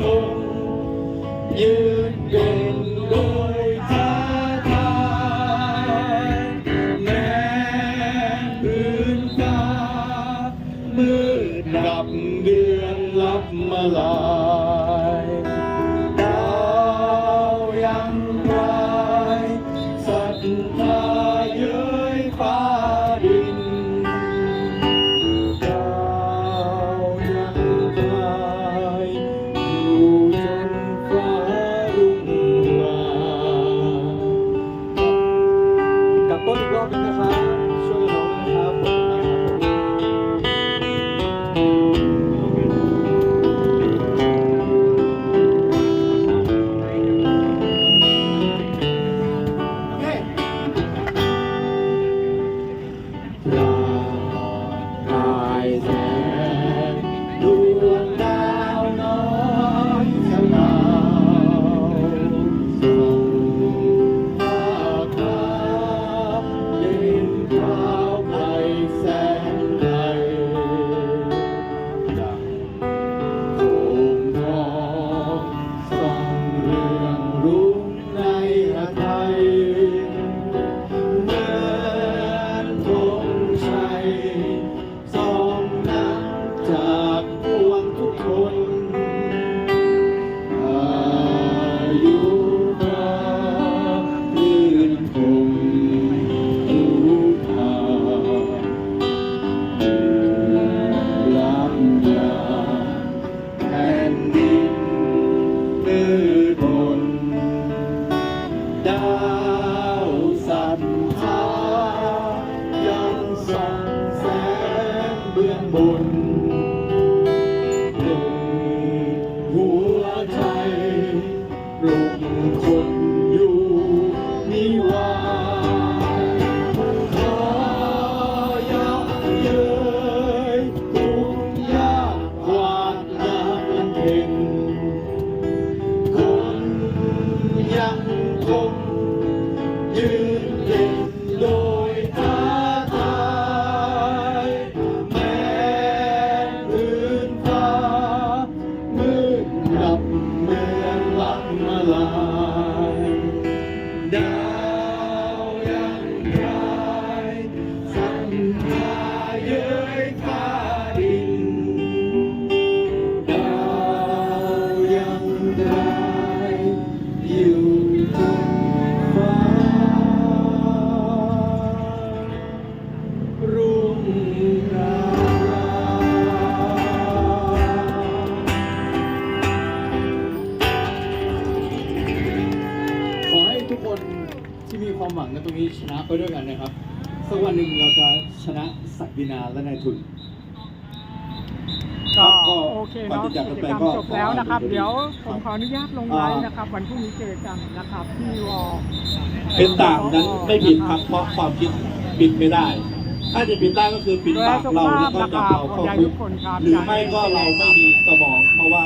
คงยืนเดิน ยังคงยืนเย็น ที่มีความหวังกันตรงนี้ชนะไปด้วยกันนะครับสักวันหนึ่งเราจะชนะศักดินาและนายทุน ก็โอเคเนาะกิจกรรมจบแล้วนะครับ เดี๋ยวผมขออนุญาตลงไลน์นะครับ วันพรุ่งนี้เจอกันนะครับพี่วอเป็นต่างนั้นไม่ผิดครับเพราะความคิดปิดไม่ได้ ถ้าจะปิดได้ก็คือปิดปากเราแล้วก็จะเราเข้าคุกหรือไม่ก็เราไม่มีสมองเพราะว่า